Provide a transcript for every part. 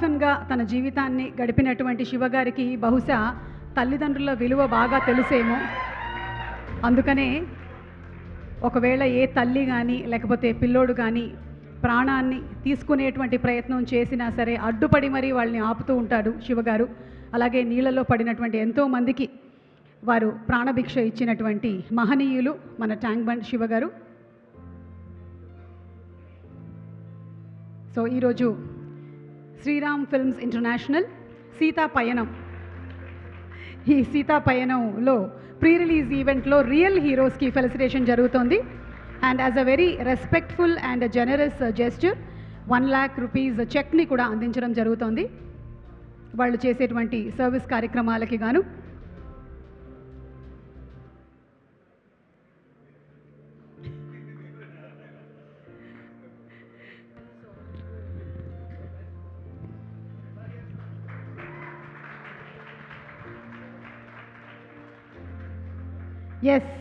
ఆర్ఫన్గా తన జీవితాన్ని గడిపినటువంటి శివగారికి బహుశా తల్లిదండ్రుల విలువ బాగా తెలుసేమో. అందుకనే ఒకవేళ ఏ తల్లి కానీ లేకపోతే పిల్లోడు కానీ ప్రాణాన్ని తీసుకునేటువంటి ప్రయత్నం చేసినా సరే అడ్డుపడి మరీ వాళ్ళని ఆపుతూ ఉంటాడు శివగారు. అలాగే నీళ్ళలో పడినటువంటి ఎంతో మందికి వారు ప్రాణభిక్ష ఇచ్చినటువంటి మహనీయులు మన ట్యాంక్ బండ్ శివగారు. సో ఈరోజు శ్రీరామ్ ఫిల్మ్స్ ఇంటర్నేషనల్ సీతా పయనం. ఈ సీతా పయనంలో ప్రీ రిలీజ్ ఈవెంట్లో రియల్ హీరోస్కి ఫెలిసిటేషన్ జరుగుతోంది. And as a very respectful and generous gesture one lakh rupees చెక్ని కూడా అందించడం జరుగుతోంది. వాళ్ళు చేసేటువంటి సర్వీస్ కార్యక్రమాలకి గాను ఎస్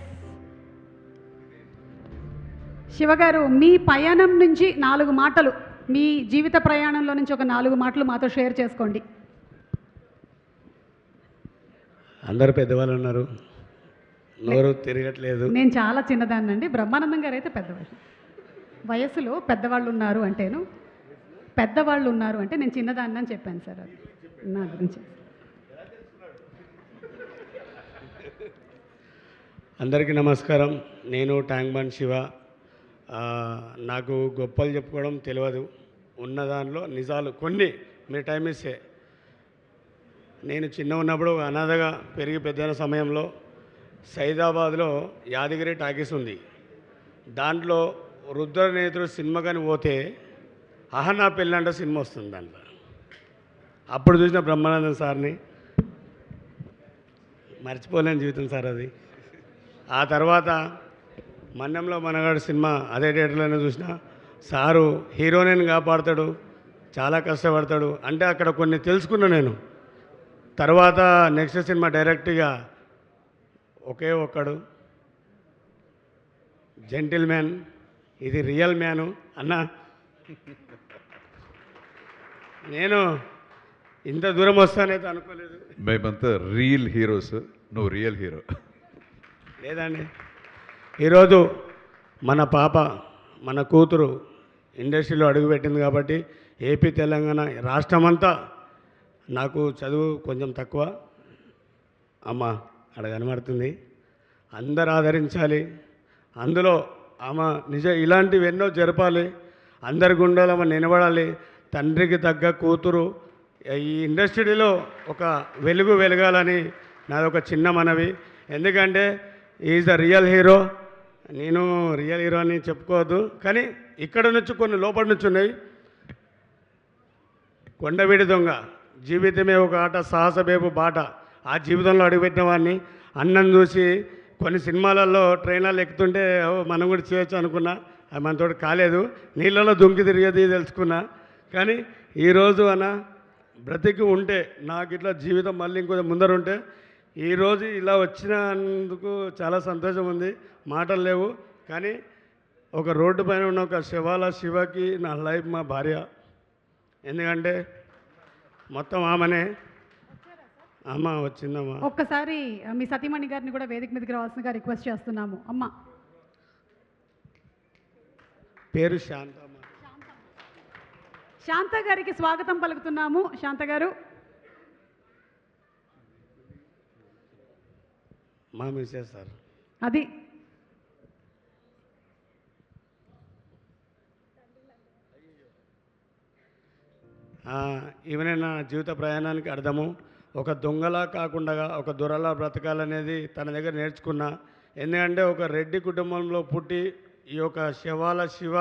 శివగారు మీ పయనం నుంచి నాలుగు మాటలు మీ జీవిత ప్రయాణంలో నుంచి ఒక నాలుగు మాటలు మాతో షేర్ చేసుకోండి. అందరు పెద్దవాళ్ళు ఉన్నారు. నోరు తిరగట్లేదు. నేను చాలా చిన్నదాన్నండి. బ్రహ్మానందం గారు అయితే పెద్దవాళ్ళు. వయసులో పెద్దవాళ్ళు ఉన్నారు అంటేను పెద్దవాళ్ళు ఉన్నారు అంటే నేను చిన్నదాన్ని అని చెప్పాను సార్. అది నా గురించి. అందరికీ నమస్కారం. నేను ట్యాంక్ బండ్ శివ నాకు గొప్పలు చెప్పుకోవడం తెలియదు ఉన్న దానిలో నిజాలు కొన్ని మీరు టైం ఇస్తే. నేను చిన్న ఉన్నప్పుడు అనాథగా పెరిగి పెద్దైన సమయంలో సైదాబాద్లో యాదగిరి టాకీస్ ఉంది. దాంట్లో రుద్రనేత్రుడు సినిమా కానీ పోతే అహనా పెళ్ళంట సినిమా వస్తుంది దాంట్లో. అప్పుడు చూసిన బ్రహ్మానందం సార్ని. మర్చిపోలేని జీవితం సార్ అది. ఆ తర్వాత మన్నెంలో మనగాడు సినిమా అదే థియేటర్లోనే చూసిన సారు హీరోయిన్ కాపాడతాడు చాలా కష్టపడతాడు. అంటే అక్కడ కొన్ని తెలుసుకున్నా నేను. తర్వాత నెక్స్ట్ సినిమా డైరెక్ట్గా ఒకే ఒక్కడు జెంటిల్ మ్యాన్ ఇది రియల్ మ్యాను అన్న. నేను ఇంత దూరం వస్తానైతే అనుకోలేదు. మేమంతా రియల్ హీరోస్ నువ్వు రియల్ హీరో. లేదండి. ఈరోజు మన పాప మన కూతురు ఇండస్ట్రీలో అడుగుపెట్టింది కాబట్టి ఏపీ తెలంగాణ రాష్ట్రమంతా నాకు చదువు కొంచెం తక్కువ. అమ్మ అక్కడ కనబడుతుంది. అందరు ఆదరించాలి. అందులో ఆమె నిజ ఇలాంటివి ఎన్నో జరపాలి. అందరి గుండెలు ఆమె నిలబడాలి. తండ్రికి తగ్గ కూతురు. ఈ ఇండస్ట్రీలో ఒక వెలుగు వెలగాలని నాది ఒక చిన్న మనవి. ఎందుకంటే ఈజ్ ద రియల్ హీరో నేను రియల్ హీరో అని చెప్పుకోవద్దు. కానీ ఇక్కడ నుంచి కొన్ని లోపల నుంచి ఉన్నాయి. కొండవీడి దొంగ. జీవితమే ఒక ఆట సాహసబేపు బాట. ఆ జీవితంలో అడుగుపెట్టిన వాడిని అన్నం చూసి కొన్ని సినిమాలలో ట్రైన్లలో ఎక్కుతుంటే "ఓ, మనం కూడా చేయొచ్చు అనుకున్నా. అది మనతో కాలేదు. నీళ్ళలో దుంకి తిరిగేది తెలుసుకున్నా. కానీ ఈరోజు అన్న బ్రతికి ఉంటే నాకు ఇట్లా జీవితం మళ్ళీ ఇంకొంచెం ముందర ఉంటే ఈరోజు ఇలా వచ్చినందుకు చాలా సంతోషం ఉంది. మాటలు లేవు. కానీ ఒక రోడ్డు పైన ఉన్న ఒక శివాల శివకి నా లైఫ్ మా భార్య. ఎందుకంటే మొత్తం ఆమెనే. అమ్మ వచ్చిందమ్మా. ఒక్కసారి మీ సతీమణి గారిని కూడా వేదిక మీదకి రావాల్సిందిగా రిక్వెస్ట్ చేస్తున్నాము. అమ్మ. పేరు శాంతమ్మ. శాంత గారికి స్వాగతం పలుకుతున్నాము. శాంత గారు. మా మిస్సెస్ సార్ అది. ఈవెనే నా జీవిత ప్రయాణానికి అర్థము. ఒక దొంగలా కాకుండా ఒక దొరలా బ్రతకాలనేది తన దగ్గర నేర్చుకున్నా. ఎందుకంటే ఒక రెడ్డి కుటుంబంలో పుట్టి ఈ యొక్క శివాల శివ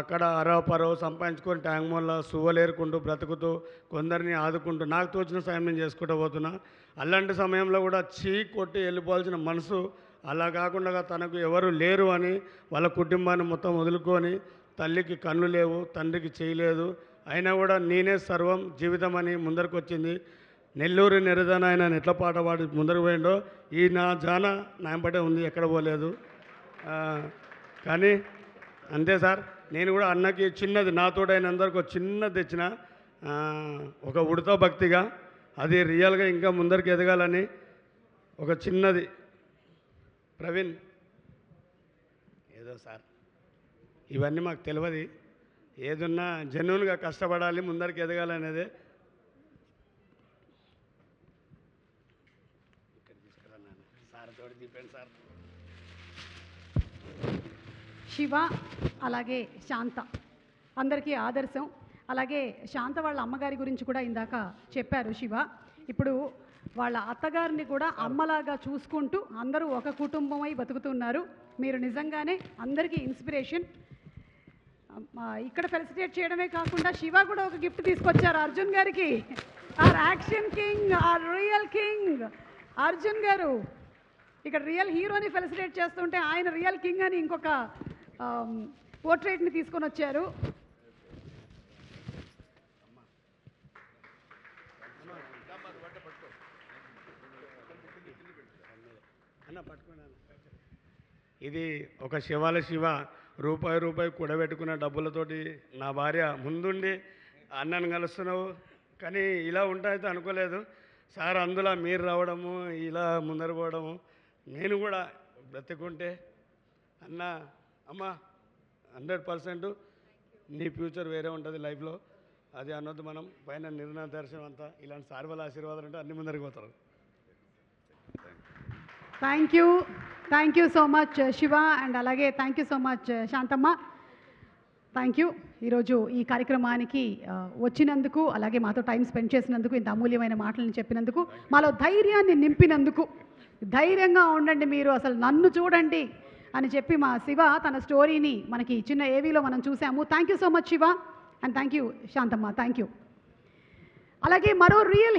అక్కడ అరవపరో సంపాదించుకొని ట్యాంక్ మొల్ల సువ్వలేరుకుంటూ బ్రతుకుతూ కొందరిని ఆదుకుంటూ నాకు తోచిన సాయం నేను చేసుకుంటూ పోతున్నా. అలాంటి సమయంలో కూడా చీ కొట్టి వెళ్ళిపోవాల్సిన మనసు అలా కాకుండా తనకు ఎవరు లేరు అని వాళ్ళ కుటుంబాన్ని మొత్తం వదులుకొని తల్లికి కన్ను లేవు తండ్రికి చేయలేదు అయినా కూడా నేనే సర్వం జీవితం అని ముందరకు వచ్చింది. నెల్లూరు నిరదన ఆయన ఎట్ల పాట పాడి ముందరకు పోయిండో ఈ నా జాన నాయంపటే ఉంది ఎక్కడ పోలేదు. కానీ అంతే సార్. నేను కూడా అన్నకి చిన్నది నాతోడైన అందరికి ఒక చిన్నది తెచ్చిన ఒక ఉడత భక్తిగా అది రియల్గా ఇంకా ముందరికి ఎదగాలని ఒక చిన్నది. ప్రవీణ్ ఏదో సార్ ఇవన్నీ మాకు తెలియదు ఏదున్నా జెన్యున్గా కష్టపడాలి ముందరికి ఎదగాలనేదే. ఇక్కడ తీసుకురా సార్ తోడు చెప్పాను సార్. శివ అలాగే శాంత. అందరికీ ఆదర్శం. అలాగే శాంత వాళ్ళ అమ్మగారి గురించి కూడా ఇందాక చెప్పారు శివ. ఇప్పుడు వాళ్ళ అత్తగారిని కూడా అమ్మలాగా చూసుకుంటూ అందరూ ఒక కుటుంబమై బతుకుతున్నారు. మీరు నిజంగానే అందరికీ ఇన్స్పిరేషన్. ఇక్కడ ఫెలిసిటేట్ చేయడమే కాకుండా శివ కూడా ఒక గిఫ్ట్ తీసుకొచ్చారు అర్జున్ గారికి. Or action king or real king. Arjun గారు ఇక్కడ రియల్ హీరోని ఫెలిసిటేట్ చేస్తుంటే ఆయన రియల్ కింగ్ అని ఇంకొక Um, పోర్ట్రేట్ని తీసుకొని వచ్చారు. అన్న ఇది ఒక శివాల శివ రూపాయి రూపాయి కూడబెట్టుకున్న డబ్బులతోటి నా భార్య ముందుండి అన్నను కలుస్తున్నావు. కానీ ఇలా ఉంటాయితే అనుకోలేదు. సార్ అందులో మీరు రావడము ఇలా ముందర పోవడము నేను కూడా బ్రతికుంటే అన్న అమ్మా హండ్రెడ్ పర్సెంట్ నీ ఫ్యూచర్ వేరే ఉంటుంది లైఫ్లో. అది అనొద్దు మనం పైన నిర్ణయ దర్శనం అంతా ఇలాంటి సార్ వాళ్ళ ఆశీర్వాదాలు అంటే అన్ని ముందరికి పోతారు. Thank you thank you so much Shiva and అలాగే thank you so much Shanthamma thank you ఈరోజు ఈ కార్యక్రమానికి uh, వచ్చినందుకు అలాగే మాతో టైం స్పెండ్ చేసినందుకు ఇంత అమూల్యమైన మాటలను చెప్పినందుకు మాలో ధైర్యాన్ని నింపినందుకు ధైర్యంగా ఉండండి మీరు అసలు నన్ను చూడండి. అని చెప్పి మా శివ తన స్టోరీని మనకి చిన్న ఏవీలో మనం చూసాము. Thank you so much Shiva. And thank you Shanthamma. Thank you అలాగే మరో రియల్